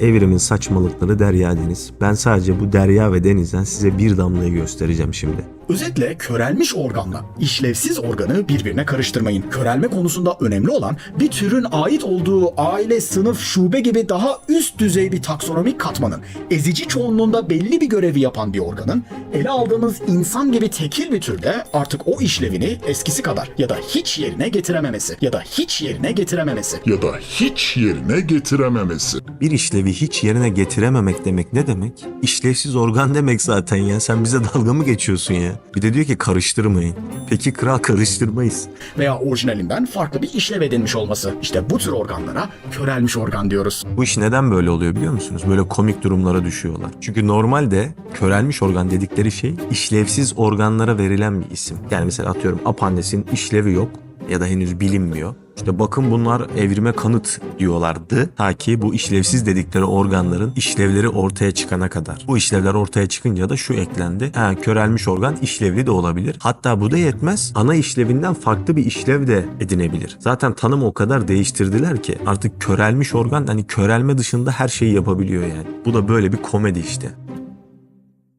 Evrimin saçmalıkları derya deniz. Ben sadece bu derya ve denizden size bir damlayı göstereceğim şimdi. Özetle körelmiş organla işlevsiz organı birbirine karıştırmayın. Körelme konusunda önemli olan bir türün ait olduğu aile, sınıf, şube gibi daha üst düzey bir taksonomik katmanın ezici çoğunluğunda belli bir görevi yapan bir organın ele aldığımız insan gibi tekil bir türde artık o işlevini eskisi kadar ya da hiç yerine getirememesi ya da hiç yerine getirememesi. ya da hiç yerine getirememesi. Bir işlevi hiç yerine getirememek demek ne demek? İşlevsiz organ demek zaten ya. Sen bize dalga mı geçiyorsun ya? Bir de diyor ki karıştırmayın. Peki kral karıştırmayız. veya orijinalinden farklı bir işlev edinmiş olması. İşte bu tür organlara körelmiş organ diyoruz. Bu iş neden böyle oluyor biliyor musunuz? Böyle komik durumlara düşüyorlar. Çünkü normalde körelmiş organ dedikleri şey işlevsiz organlara verilen bir isim. Yani mesela atıyorum apandisin işlevi yok ya da henüz bilinmiyor. İşte bakın bunlar evrime kanıt diyorlardı. Ta ki bu işlevsiz dedikleri organların işlevleri ortaya çıkana kadar. Bu işlevler ortaya çıkınca da şu eklendi. Ha, körelmiş organ işlevli de olabilir. Hatta bu da yetmez. Ana işlevinden farklı bir işlev de edinebilir. Zaten tanımı o kadar değiştirdiler ki artık körelmiş organ hani körelme dışında her şeyi yapabiliyor yani. Bu da böyle bir komedi işte.